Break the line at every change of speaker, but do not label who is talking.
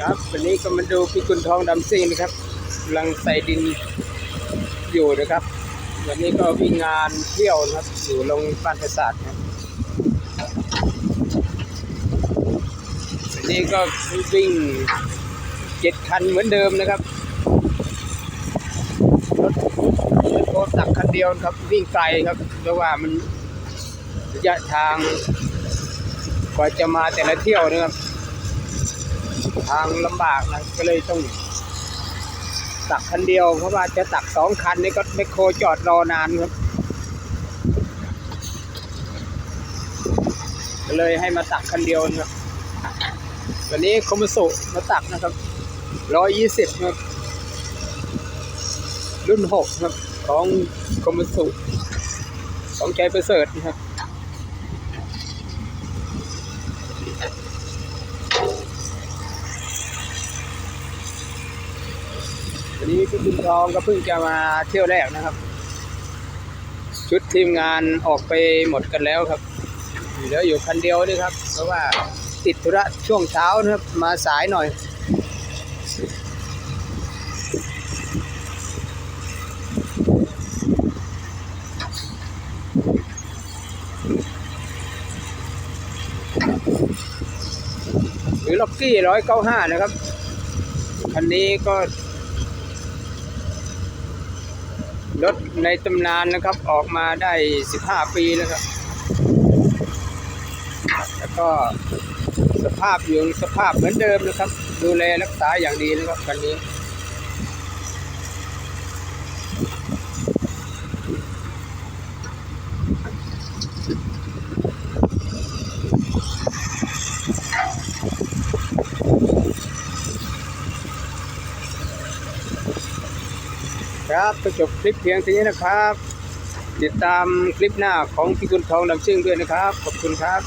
ครับวันนี้ก็มาดูพี่กุลทองดำซิ่งนะครับกำลังใส่ดินอยู่นะครับ วันนี้ก็วิ่งานเที่ยวนะครับ อยู่ลงบ้านประสาทครับวันนี้ก็วิ่งเจ็ดคันเหมือนเดิมนะครับรถรถโคตักคันเดียวครับ วิ่งไกลครับเพราะว่ามันระยะทางกว่าจะมาแต่ละเที่ยวนะครับ ทางลำบากนะก็เลยต้องตักคันเดียวเพราะว่าจะตักสองคันนี่ก็ไม่โคจอดรอนานครับก็เลยให้มาตักคันเดียวนะครับวันนี้คอมสุมาตักนะครับร้อยยี่สิบครับ รุ่นหกครับ ของคอมสุของใจประเสริฐนะครับ วันนี้พี่บุญทองก็เพิ่งจะมาเที่ยวแรกนะครับ ชุดทีมงานออกไปหมดกันแล้วครับเหลืออยู่คันเดียวนี่ครับ เพราะว่าติดธุระช่วงเช้านะครับมาสายหน่อย หรือล็อกกี้ร้อยเก้าห้านะครับ คันนี้ก็ รถในตำนานนะครับออกมาได้ 15 ปีแล้วครับ แล้วก็สภาพอยู่สภาพเหมือนเดิมนะครับ ดูแลรักษาอย่างดีนะครับคันนี้ ครับก็จบคลิปเพียงเท่านี้นะครับ ติดตามคลิปหน้าของพี่คุณทองดำซึ่งด้วยนะครับ ขอบคุณครับ